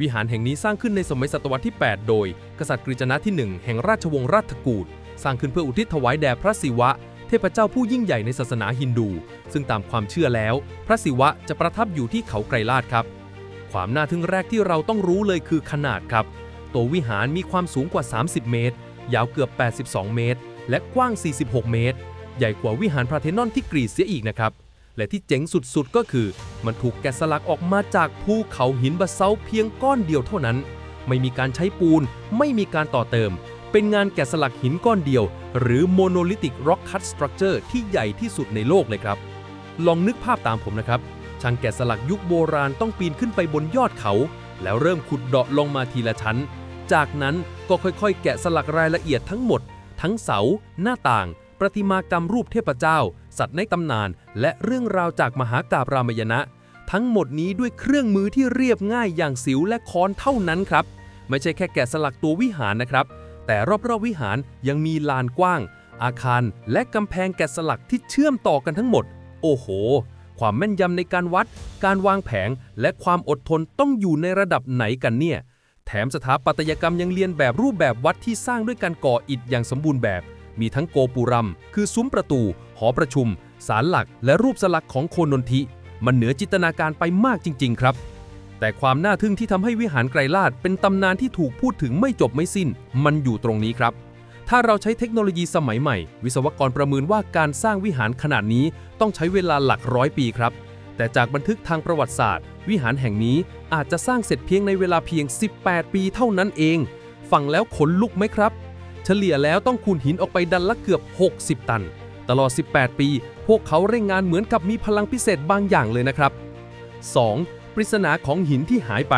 วิหารแห่งนี้สร้างขึ้นในสมัยศตวรรษที่ 8 โดย กษัตริย์กฤษณะที่ 1 แห่งราชวงศ์ราชกูดสร้างขึ้นเพื่ออุทิศถวายแด่พระศิวะ เทพเจ้าผู้ยิ่งใหญ่ในศาสนาฮินดู ซึ่งตามความเชื่อแล้ว พระศิวะจะประทับอยู่ที่เขาไกรลาดครับ ความน่าทึ่งแรกที่เราต้องรู้เลยคือขนาดครับ ตัววิหารมีความสูงกว่า 30 เมตร ยาวเกือบ 82 เมตร และกว้าง 46 เมตร ใหญ่กว่าวิหารพระเทนอนที่กรีซเสียอีกนะครับ และที่เจ๋งสุดๆก็คือ มันถูกแกะสลักออกมาจากภูเขาหินบาซัลต์เพียงก้อนเดียวเท่านั้น ไม่มีการใช้ปูน ไม่มีการต่อเติม เป็นงานแกะสลักหินก้อนเดียว หรือ monolithic rock cut structure ที่ใหญ่ที่สุดในโลกเลยครับ ลองนึกภาพตามผมนะครับ ช่างแกะสลักยุคโบราณต้องปีนขึ้นไปบนยอดเขา แล้วเริ่มขุดเดาะลงมาทีละชั้น จากนั้นก็ค่อยๆ แกะสลักรายละเอียดทั้งหมด ทั้งเสา หน้าต่าง ประติมากรรมรูปเทพเจ้า สัตว์ในตำนาน และเรื่องราวจากมหากาบรามยณะ ทั้งหมดนี้ด้วยเครื่องมือที่เรียบง่ายอย่างสิวและค้อนเท่านั้นครับ ไม่ใช่แค่แกะสลักตัววิหารนะครับ แต่รอบๆวิหารยังมีลานกว้าง อาคาร และกำแพงแกะสลักที่เชื่อมต่อกันทั้งหมด โอ้โห ความแม่นยำในการวัด การวางแผง และความอดทนต้องอยู่ในระดับไหนกันเนี่ยแถมสถาปัตยกรรมยังเรียนแบบรูปแบบวัดที่สร้างด้วยการก่ออิฐอย่างสมบูรณ์แบบ มีทั้งโกปุรัม คือซุ้มประตู หอประชุม ศาลหลัก และรูปสลักของโคนนทิ มันเหนือจินตนาการไปมากจริง ๆ ครับ แต่ความน่าทึ่งที่ทำให้วิหารไกรลาดเป็นตำนานที่ถูกพูดถึงไม่จบไม่สิ้น มันอยู่ตรงนี้ครับ ถ้าเราใช้เทคโนโลยีสมัยใหม่ วิศวกรประเมินว่าการสร้างวิหารขนาดนี้ต้องใช้เวลาหลักร้อยปีครับ แต่จากบันทึกทางประวัติศาสตร์ วิหารแห่งนี้อาจจะสร้างเสร็จเพียงในเวลาเพียง 18 ปีเท่านั้นเองฟังแล้วขนลุกไหมครับ เฉลี่ยแล้วต้องคูณหินออกไปดันละเกือบ 60 ตัน ตลอด 18 ปี พวกเขาเร่งงานเหมือนกับมีพลังพิเศษบางอย่างเลยนะครับ 2. ปริศนาของหินที่หายไป